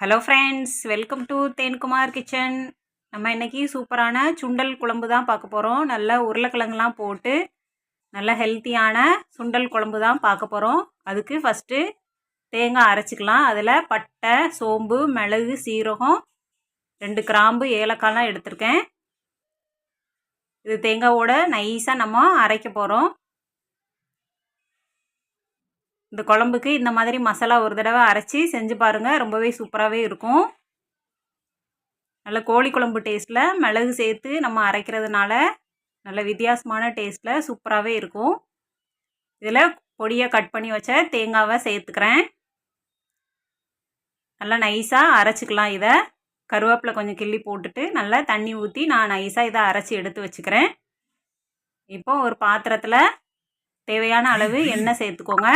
Hello friends welcome to Thenkumar kitchen நம்ம இன்றைக்கி சூப்பரான சுண்டல் குழம்பு தான் பார்க்க போகிறோம் நல்ல உருளைக்கிழங்குலாம் போட்டு நல்ல ஹெல்த்தியான சுண்டல் குழம்பு தான் பார்க்க போகிறோம் அதுக்கு ஃபஸ்ட்டு தேங்காய் அரைச்சிக்கலாம். அதில் பட்டை சோம்பு மிளகு சீரகம் ரெண்டு கிராம்பு ஏலக்காய்லாம் எடுத்திருக்கேன். இது தேங்காவோட நைஸாக நம்ம அரைக்க போகிறோம் இந்த குழம்புக்கு இந்த மாதிரி மசாலா ஒரு தடவை அரைச்சி செஞ்சு பாருங்கள் ரொம்பவே சூப்பராகவே இருக்கும். நல்ல கோழி குழம்பு டேஸ்ட்டில் மிளகு சேர்த்து நம்ம அரைக்கிறதுனால நல்ல வித்தியாசமான டேஸ்ட்டில் சூப்பராகவே இருக்கும். இதில் பொடியை கட் பண்ணி வச்ச தேங்காவை சேர்த்துக்கிறேன். நல்லா நைஸாக அரைச்சிக்கலாம் இதை. கருவேப்பிலை கொஞ்சம் கிள்ளி போட்டுட்டு நல்லா தண்ணி ஊற்றி நான் நைஸாக இதை அரைச்சி எடுத்து வச்சுக்கிறேன். இப்போ ஒரு பாத்திரத்தில் தேவையான அளவு எண்ணெய் சேர்த்துக்கோங்க.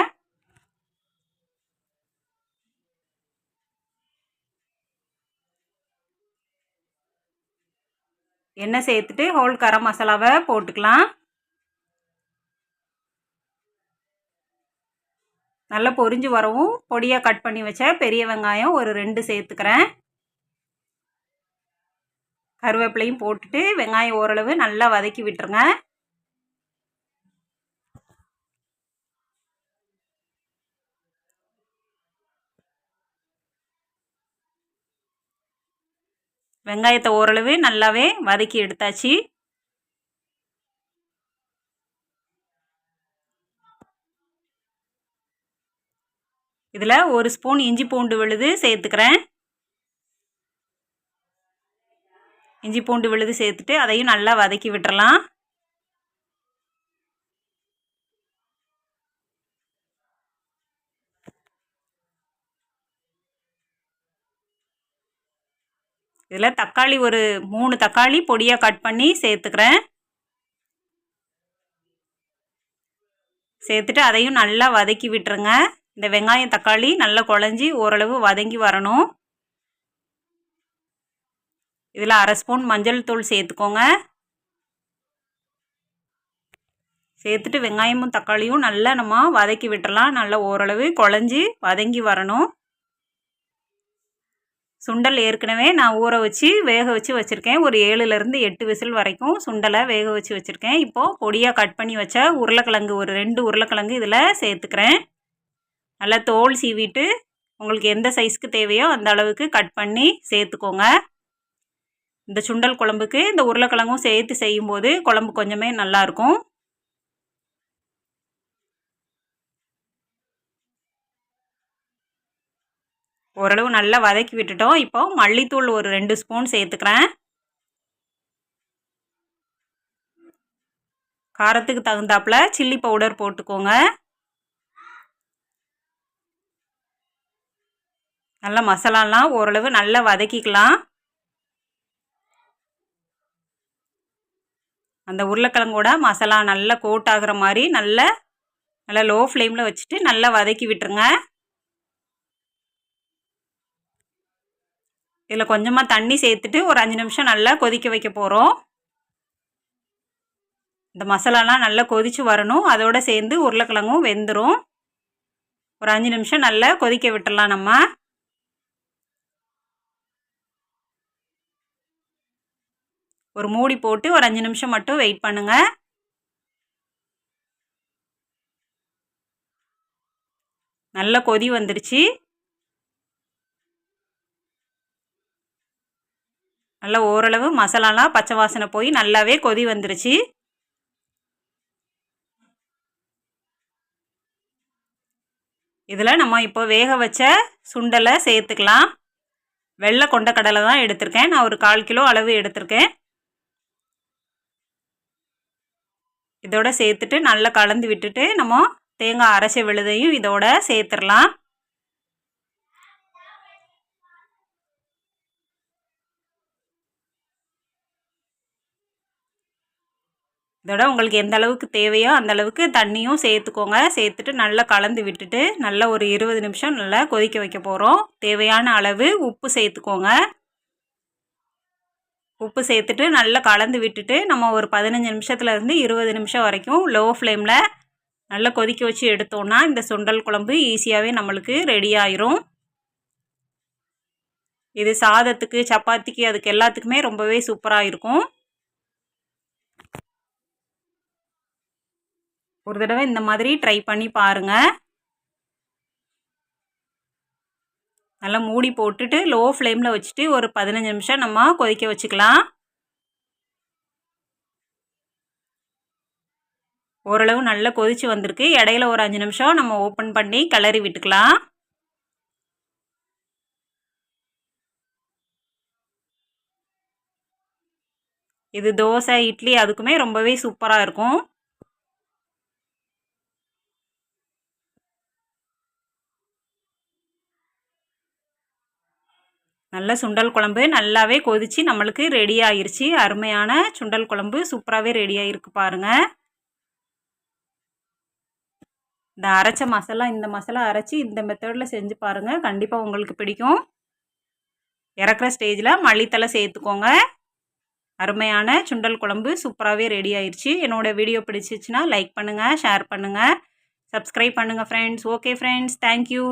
எண்ணெய் சேர்த்துட்டு ஹோல் கரம் மசாலாவை போட்டுக்கலாம். நல்லா பொரிஞ்சு வரவும் பொடியாக கட் பண்ணி வச்ச பெரிய வெங்காயம் ஒரு ரெண்டு சேர்த்துக்கிறேன். கருவேப்பிலையும் போட்டுட்டு வெங்காயம் ஓரளவு நல்லா வதக்கி விட்டுருங்க. வெங்காயத்தை ஓரளவு நல்லாவே வதக்கி எடுத்தாச்சு. இதில் ஒரு ஸ்பூன் இஞ்சி பூண்டு விழுது சேர்த்துக்கிறேன். இஞ்சி பூண்டு விழுது சேர்த்துட்டு அதையும் நல்லா வதக்கி விட்டுறலாம். இதில் தக்காளி ஒரு மூணு தக்காளி பொடியாக கட் பண்ணி சேர்த்துக்கிறேன். சேர்த்துட்டு அதையும் நல்லா வதக்கி விட்டுருங்க. இந்த வெங்காயம் தக்காளி நல்லா குழஞ்சி ஓரளவு வதங்கி வரணும். இதில் அரை ஸ்பூன் மஞ்சள் தூள் சேர்த்துக்கோங்க. சேர்த்துட்டு வெங்காயமும் தக்காளியும் நல்லா நம்ம வதக்கி விட்டுறலாம். நல்லா ஓரளவு குழஞ்சி வதங்கி வரணும். சுண்டல் ஏற்கனவே நான் ஊற வச்சு வேக வச்சு வச்சுருக்கேன். ஒரு ஏழுலேருந்து எட்டு விசில் வரைக்கும் சுண்டலை வேக வச்சு வச்சுருக்கேன். இப்போது பொடியாக கட் பண்ணி வச்ச உருளைக்கிழங்கு ஒரு ரெண்டு உருளைக்கிழங்கு இதில் சேர்த்துக்கிறேன். நல்லா தோல் சீவிட்டு உங்களுக்கு எந்த சைஸ்க்கு தேவையோ அந்த அளவுக்கு கட் பண்ணி சேர்த்துக்கோங்க. இந்த சுண்டல் குழம்புக்கு இந்த உருளைக்கிழங்கும் சேர்த்து செய்யும்போது குழம்பு கொஞ்சமே நல்லாயிருக்கும் ஓரளவு நல்லா வதக்கி விட்டுட்டோம். இப்போ மல்லித்தூள் ஒரு ரெண்டு ஸ்பூன் சேர்த்துக்கிறேன். காரத்துக்கு தகுந்தாப்புல சில்லி பவுடர் போட்டுக்கோங்க. நல்லா மசாலாலாம் ஓரளவு நல்லா வதக்கிக்கலாம். அந்த உருளைக்கிழங்கோட மசாலா நல்லா கோட் ஆகிற மாதிரி நல்லா நல்லா லோ ஃப்ளேமில் வச்சுட்டு நல்லா வதக்கி விட்டுருங்க. இதில் கொஞ்சமாக தண்ணி சேர்த்துட்டு ஒரு அஞ்சு நிமிஷம் நல்லா கொதிக்க வைக்க போகிறோம் இந்த மசாலாலாம் நல்லா கொதித்து வரணும். அதோடு சேர்ந்து உருளைக்கிழங்கும் வெந்துடும் ஒரு அஞ்சு நிமிஷம் நல்லா கொதிக்க விட்டுடலாம் நம்ம. ஒரு மூடி போட்டு ஒரு அஞ்சு நிமிஷம் மட்டும் வெயிட் பண்ணுங்கள் நல்ல கொதி வந்துருச்சு. நல்லா ஓரளவு மசாலாலாம் பச்சை வாசனை போய் நல்லாவே கொதி வந்துருச்சு. இதில் நம்ம இப்போ வேக வச்ச சுண்டலை சேர்த்துக்கலாம். வெள்ளை கொண்ட கடலை தான் எடுத்திருக்கேன். நான் ஒரு கால் கிலோ அளவு எடுத்திருக்கேன். இதோட சேர்த்துட்டு நல்லா கலந்து விட்டுட்டு நம்ம தேங்காய் அரைச்ச விழுதையும் இதோட சேர்த்துடலாம். இதோட உங்களுக்கு எந்த அளவுக்கு தேவையோ அந்த அளவுக்கு தண்ணியும் சேர்த்துக்கோங்க. சேர்த்துட்டு நல்லா கலந்து விட்டுட்டு நல்லா ஒரு இருபது நிமிஷம் நல்லா கொதிக்க வைக்க போகிறோம் தேவையான அளவு உப்பு சேர்த்துக்கோங்க. உப்பு சேர்த்துட்டு நல்லா கலந்து விட்டுட்டு நம்ம ஒரு பதினஞ்சு நிமிஷத்துலேருந்து இருபது நிமிஷம் வரைக்கும் லோ ஃப்ளேமில் நல்லா கொதிக்க வச்சு எடுத்தோன்னா இந்த சுண்டல் குழம்பு ஈஸியாகவே நம்மளுக்கு ரெடி ஆயிரும். இது சாதத்துக்கு சப்பாத்திக்கு அதுக்கு எல்லாத்துக்குமே ரொம்பவே சூப்பராக இருக்கும். ஒரு தடவை இந்த மாதிரி ட்ரை பண்ணி பாருங்கள் நல்லா மூடி போட்டுட்டு லோ ஃப்ளேமில் வச்சுட்டு ஒரு பதினஞ்சு நிமிஷம் நம்ம கொதிக்க வச்சுக்கலாம். ஓரளவு நல்லா கொதிச்சு வந்திருக்கு. இடையில ஒரு அஞ்சு நிமிஷம் நம்ம ஓப்பன் பண்ணி கிளறி விட்டுக்கலாம். இது தோசை இட்லி அதுக்குமே ரொம்பவே சூப்பராக இருக்கும். நல்ல சுண்டல் குழம்பு நல்லாவே கொதித்து நம்மளுக்கு ரெடி ஆயிருச்சு. அருமையான சுண்டல் குழம்பு சூப்பராகவே ரெடி ஆகிருக்கு பாருங்கள் இந்த அரைச்ச மசாலா இந்த மசாலா அரைச்சி இந்த மெத்தடில் செஞ்சு பாருங்கள் கண்டிப்பாக உங்களுக்கு பிடிக்கும். இறக்குற ஸ்டேஜில் மல்லித்தலை சேர்த்துக்கோங்க. அருமையான சுண்டல் குழம்பு சூப்பராகவே ரெடி ஆயிடுச்சு என்னோடய வீடியோ பிடிச்சிச்சின்னா லைக் பண்ணுங்கள் ஷேர் பண்ணுங்கள் சப்ஸ்கிரைப் பண்ணுங்கள் friends okay friends thank you